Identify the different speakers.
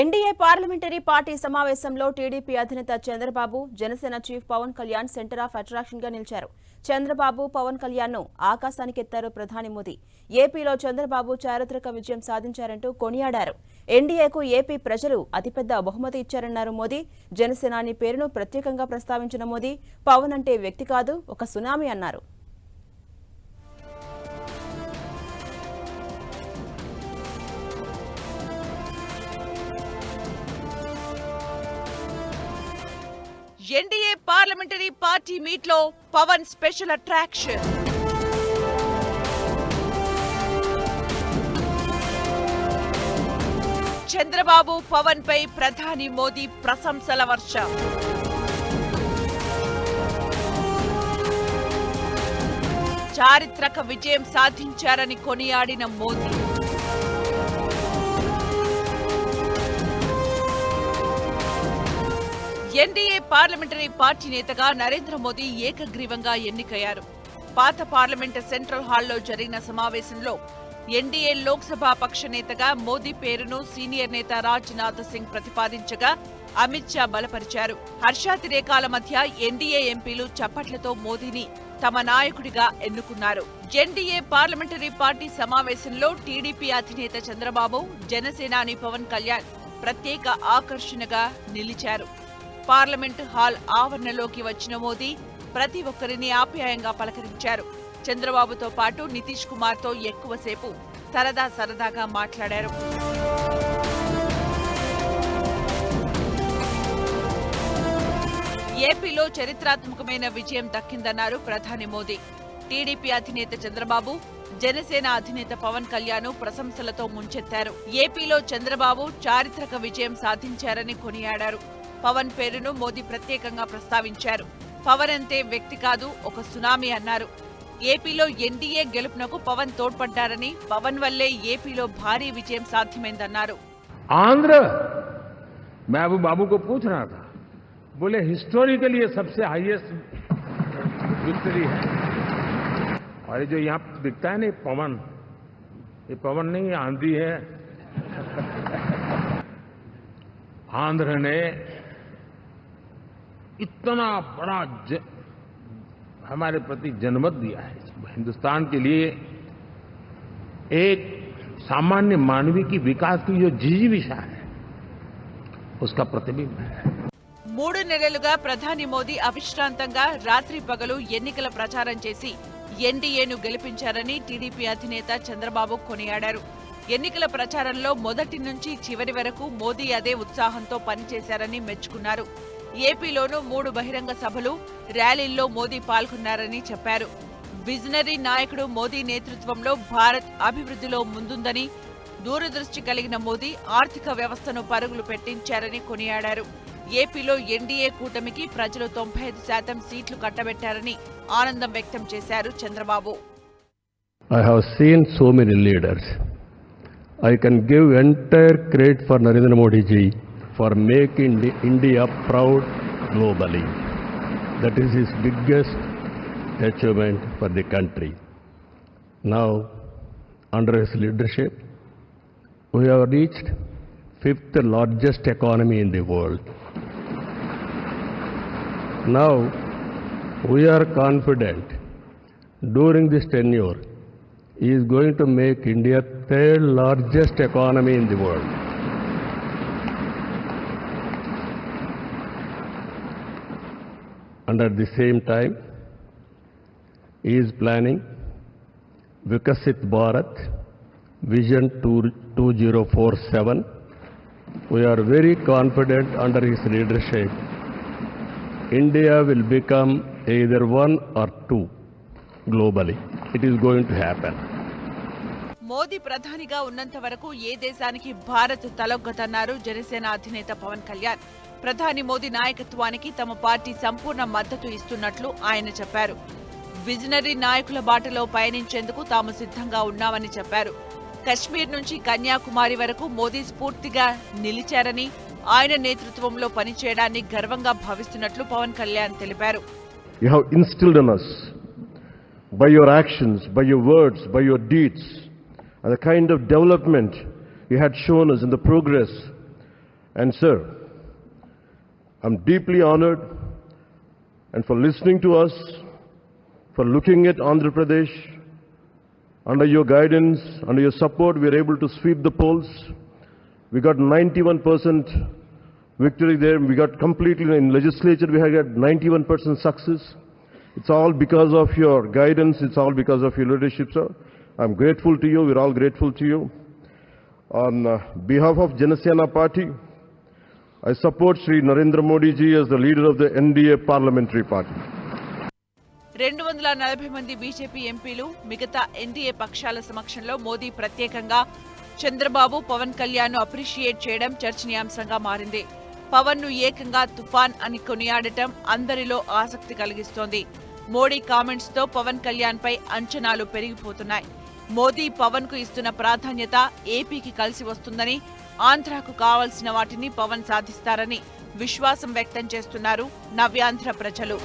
Speaker 1: NDA parliamentary party సమావేశంలో TDP అధినేత Chandrababu Janasena chief Pawan Kalyan centre of అట్రాక్షన్గా నిలిచారు. చంద్రబాబు పవన్ కళ్యాణ్ను ఆకాశానికెత్తారు ప్రధాని మోదీ. ఏపీలో చంద్రబాబు చారిత్రక విజయం సాధించారంటూ కొనియాడారు. ఎన్డీఏకు ఏపీ ప్రజలు అతిపెద్ద బహుమతి ఇచ్చారన్నారు మోదీ. జనసేనాని పేరును ప్రత్యేకంగా ప్రస్తావించిన మోదీ పవన్ అంటే వ్యక్తి కాదు ఒక సునామీ అన్నారు.
Speaker 2: ఎన్డీఏ పార్లమెంటరీ పార్టీ మీట్లో పవన్ స్పెషల్ అట్రాక్షన్. చంద్రబాబు పవన్ పై ప్రధాని మోదీ ప్రశంసల వర్షం. చారిత్రక విజయం సాధించారని కొనియాడిన మోదీ. ఎన్డీఏ పార్లమెంటరీ పార్టీ నేతగా నరేంద్ర మోదీ ఏకగ్రీవంగా ఎన్నికయ్యారు. పాత పార్లమెంటు సెంట్రల్ హాల్లో జరిగిన సమావేశంలో ఎన్డీఏ లోక్సభ పక్ష నేతగా మోదీ పేరును సీనియర్ నేత రాజ్నాథ్ సింగ్ ప్రతిపాదించగా అమిత్ షా బలపరిచారు. హర్షాతిరేకాల మధ్య ఎన్డీఏ ఎంపీలు చప్పట్లతో మోదీని తమ నాయకుడిగా ఎన్నుకున్నారు. ఎన్డీఏ పార్లమెంటరీ పార్టీ సమావేశంలో టీడీపీ అధినేత చంద్రబాబు జనసేనాని పవన్ కళ్యాణ్ ప్రత్యేక ఆకర్షణగా నిలిచారు. పార్లమెంటు హాల్ ఆవరణలోకి వచ్చిన మోదీ ప్రతి ఒక్కరిని ఆప్యాయంగా పలకరించారు. చంద్రబాబుతో పాటు నితీష్ కుమార్తో ఎక్కువసేపు సరదా సరదాగా మాట్లాడారు. ఏపీలో చరిత్రాత్మకమైన విజయం దక్కిందన్నారు ప్రధాని మోదీ. టీడీపీ అధినేత చంద్రబాబు జనసేన అధినేత పవన్ కళ్యాణ్ ప్రశంసలతో ముంచెత్తారు. ఏపీలో చంద్రబాబు చారిత్రక విజయం సాధించారని కొనియాడారు. పవన్ పేరును మోదీ ప్రత్యేకంగా ప్రస్తావించారు పవన్ అంటే వ్యక్తి కాదు ఒక సునామీ అన్నారు ఏపీలో ఎన్డీఏ గెలుపునకు పవన్ తోడ్పడ్డారని పవన్ వల్లే ఏపీలో భారీ విజయం సాధ్యమైందన్నారు
Speaker 3: आंध्र मैं अबू बाबू को पूछ रहा था बोले हिस्टोरिकली ये सबसे हाईएस्ट विक्ट्री है और ये जो यहाँ दिखता है ना ये पवन ये पवन नहीं ये आंधी है आंध्र ने इतना बड़ा ज, हमारे प्रति जनमत दिया है हिंदुस्तान के लिए एक सामान्य मानवीय की विकास की जो जिजीविषा है उसका प्रतिबिंब है
Speaker 2: మూడు నెలలుగా ప్రధాని మోదీ అవిశ్రాంతంగా రాత్రి పగలు ఎన్నికల ప్రచారం చేసి ఎన్డీఏను గెలిపించారని టీడీపీ అధినేత చంద్రబాబు కొనియాడారు ఎన్నికల ప్రచారంలో మొదటి నుంచి చివరి వరకు మోదీ అదే ఉత్సాహంతో పనిచేశారని మెచ్చుకున్నారు ఏపీలోనూ మూడు బహిరంగ సభలు ర్యాలీల్లో మోదీ పాల్గొన్నారని చెప్పారు. విజనరీ నాయకుడు మోదీ నేతృత్వంలో భారత్ అభివృద్ధిలో ముందుందని దూరదృష్టి కలిగిన మోదీ ఆర్థిక వ్యవస్థను పరుగులు పెట్టించారని కొనియాడారు. ఏపీలో ఎన్డీఏ కూటమికి ప్రజలు తొంభై ఐదు శాతం సీట్లు కట్టబెట్టారని ఆనందం వ్యక్తం చేశారు Chandrababu.
Speaker 4: I have seen so many leaders I can give entire credit for Narendra Modi ji for making India proud globally. That is his biggest achievement for the country. Now, under his leadership, we have reached fifth largest economy in the world. Now, we are confident during this tenure, he is going to make India third largest economy in the world. And at the same time, he is planning Vikasit Bharat Vision 2 2047. We are very confident under his leadership India will become either one or two globally. It is going to happen.
Speaker 2: Modi ప్రధానిగా ఉన్నంత వరకు ఏ దేశానికి భారత్ తలొగ్గదన్నారు జనసేన అధినేత పవన్ కళ్యాణ్ ప్రధాని మోదీ నాయకత్వానికి తమ party సంపూర్ణ మద్దతు ఇస్తున్నట్లు ఆయన చెప్పారు. విజనరీ నాయకుల బాటలో పయనించేందుకు తాము సిద్ధంగా ఉన్నామని చెప్పారు. కశ్మీర్ నుంచి కన్యాకుమారి వరకు మోదీ స్ఫూర్తిగా నిలిచారని ఆయన నేతృత్వంలో పనిచేయడాన్ని గర్వంగా భావిస్తున్నట్లు పవన్ కళ్యాణ్ తెలిపారు.
Speaker 5: You have instilled in us by your actions, by your words, by your deeds, and the kind of development you had shown us in the progress. And, sir, I'm deeply honored and for listening to us, for looking at Andhra Pradesh. Under your guidance, under your support, we are able to sweep the polls. We got 91% victory there. We got completely in legislature, we have got 91% success. It's all because of your guidance. It's all because of your leadership, sir. I'm grateful to you. We're all grateful to you. On uh, behalf of Janasena Party, I support Sri Narendra Modi ji as the leader of the NDA parliamentary party.
Speaker 2: రెండు వందల నలభై మంది BJP ఎంపీలు మిగతా NDA పక్షాల సమక్షంలో మోదీ ప్రత్యేకంగా Chandrababu Pawan కళ్యాణ్ను appreciate చేయడం చర్చనీయాంశంగా మారింది. పవన్ను ఏకంగా తుఫాన్ అని కొనియాడటం అందరిలో ఆసక్తి కలిగిస్తోంది. మోడీ కామెంట్స్తో పవన్ కళ్యాణ్ పై అంచనాలు పెరిగిపోతున్నాయి. మోదీ పవన్కు ఇస్తున్న ప్రాధాన్యత ఏపీకి కలిసి వస్తుందని ఆంధ్రాకు కావాల్సిన వాటిని పవన్ సాధిస్తారని విశ్వాసం వ్యక్తం చేస్తున్నారు నవ్యాంధ్ర ప్రజలు.